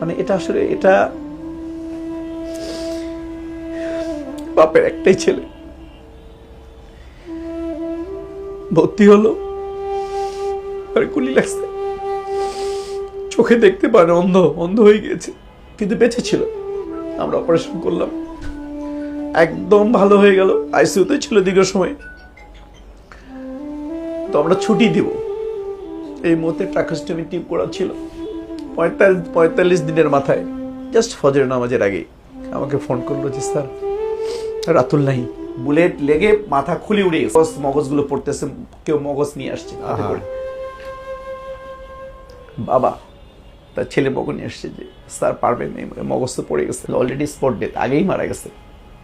মানে এটা আসলে এটা বাপের একটাই ছেলে। ভর্তি হলো, আর গুলি লাগছে। চোখে দেখতে পারে অন্ধ অন্ধ হয়ে গিয়েছে, কিন্তু বেঁচে ছিল। আমরা অপারেশন করলাম। একদম ভালো হয়ে গেল। আইসিইউতে ছিল দীর্ঘ সময়। তো আমরা ছুটি দিব। এই মুহূর্তে ট্রাকোস্টমি টিপ করা ছিল। পঁয়তাল্লিশ পঁয়তাল্লিশ দিনের মাথায় জাস্ট ফজর নামাজের আগে আমাকে ফোন করল যে স্যার রাতুল নাই বুলেট লেগে মাথা খুলে উড়ে গেছে। মগজগুলো পড়তেছে কেউ মগজ নিয়ে আসছে বাবা তার ছেলে মগজ নিয়ে আসছে যে স্যার পারবেন এই মগজ তো পড়ে গেছে। অলরেডি স্পট ডেথ আগেই মারা গেছে।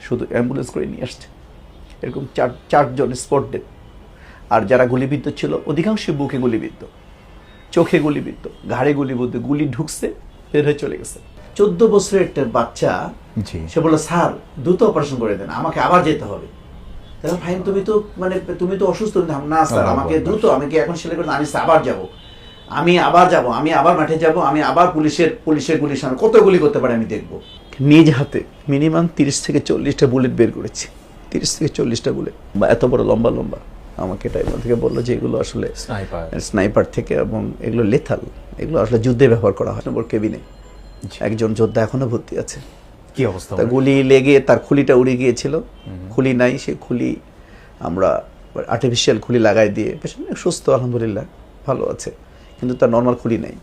শুধু অ্যাম্বুলেন্স করে নিয়ে আসছে। এরকম চার চারজন স্পট ডেথ আর যারা গুলিবিদ্ধ ছিল অধিকাংশই বুকে গুলিবিদ্ধ। চোখে গুলিবিদ্ধ ঘাড়ে গুলিবিদ্ধ গুলি ঢুকছে বের হয়ে চলে গেছে। চোদ্দ বছরের একটা বাচ্চা সে বলল স্যার দ্রুত অপারেশন করে দেন আমাকে আবার যেতে হবে। তাহলে ফাইন তুমি তো মানে তুমি তো অসুস্থ না স্যার আমাকে দ্রুত আমি কি এখন সেলে করে আমি আবার যাব। আমি আবার যাব আমি আবার মাঠে যাব আমি আবার পুলিশের পুলিশের গুলির সামনে কত গুলি করতে পারে আমি দেখব। নিজ হাতে মিনিমাম তিরিশ থেকে চল্লিশটা বুলেট বের করেছি। তিরিশ থেকে চল্লিশটা বুলেট বা এত বড় লম্বা লম্বা। আমাকে টাইবার থেকে বলল যে এগুলো আসলে স্নাইপার স্নাইপার থেকে এবং এগুলো লেথাল এগুলো আসলে যুদ্ধে ব্যবহার করা হয়। নম্বর কেবিনে একজন যোদ্ধা এখনও ভর্তি আছে। কি অবস্থা গুলি লেগে তার খুলিটা উড়ে গিয়েছিল। খুলি নাই সে খুলি আমরা আর্টিফিশিয়াল খুলি লাগাই দিয়ে পেশেন্ট সুস্থ আলহামদুলিল্লাহ ভালো আছে। কিন্তু তার নর্মাল খুলি নাই।